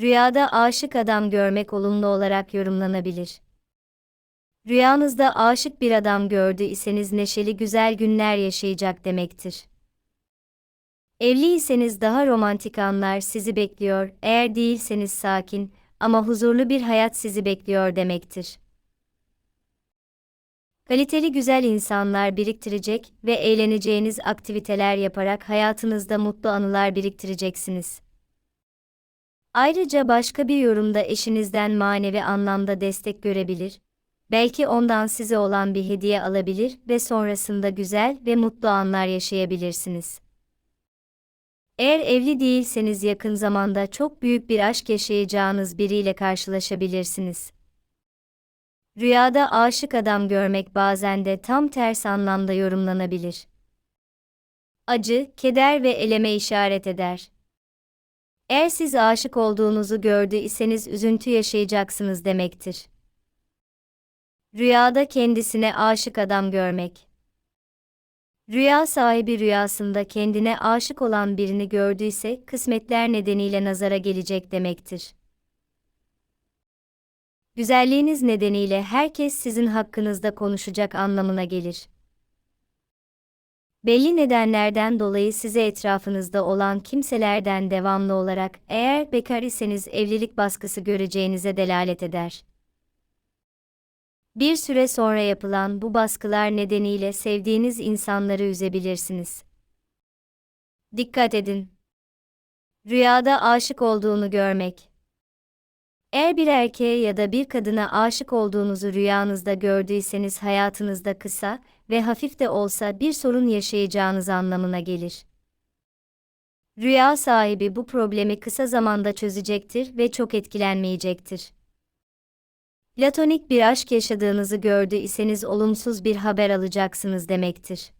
Rüyada aşık adam görmek olumlu olarak yorumlanabilir. Rüyanızda aşık bir adam gördü iseniz neşeli güzel günler yaşayacak demektir. Evliyseniz daha romantik anlar sizi bekliyor, eğer değilseniz sakin ama huzurlu bir hayat sizi bekliyor demektir. Kaliteli güzel insanlar biriktirecek ve eğleneceğiniz aktiviteler yaparak hayatınızda mutlu anılar biriktireceksiniz. Ayrıca başka bir yorumda eşinizden manevi anlamda destek görebilir, belki ondan size olan bir hediye alabilir ve sonrasında güzel ve mutlu anlar yaşayabilirsiniz. Eğer evli değilseniz yakın zamanda çok büyük bir aşk yaşayacağınız biriyle karşılaşabilirsiniz. Rüyada aşık adam görmek bazen de tam ters anlamda yorumlanabilir. Acı, keder ve eleme işaret eder. Eğer siz aşık olduğunuzu gördü iseniz üzüntü yaşayacaksınız demektir. Rüyada kendisine aşık adam görmek. Rüya sahibi rüyasında kendine aşık olan birini gördüyse kısmetler nedeniyle nazara gelecek demektir. Güzelliğiniz nedeniyle herkes sizin hakkınızda konuşacak anlamına gelir. Belli nedenlerden dolayı size etrafınızda olan kimselerden devamlı olarak eğer bekar iseniz evlilik baskısı göreceğinize delalet eder. Bir süre sonra yapılan bu baskılar nedeniyle sevdiğiniz insanları üzebilirsiniz. Dikkat edin. Rüyada aşık olduğunu görmek. Eğer bir erkeğe ya da bir kadına aşık olduğunuzu rüyanızda gördüyseniz hayatınızda kısa ve hafif de olsa bir sorun yaşayacağınız anlamına gelir. Rüya sahibi bu problemi kısa zamanda çözecektir ve çok etkilenmeyecektir. Platonik bir aşk yaşadığınızı gördü iseniz olumsuz bir haber alacaksınız demektir.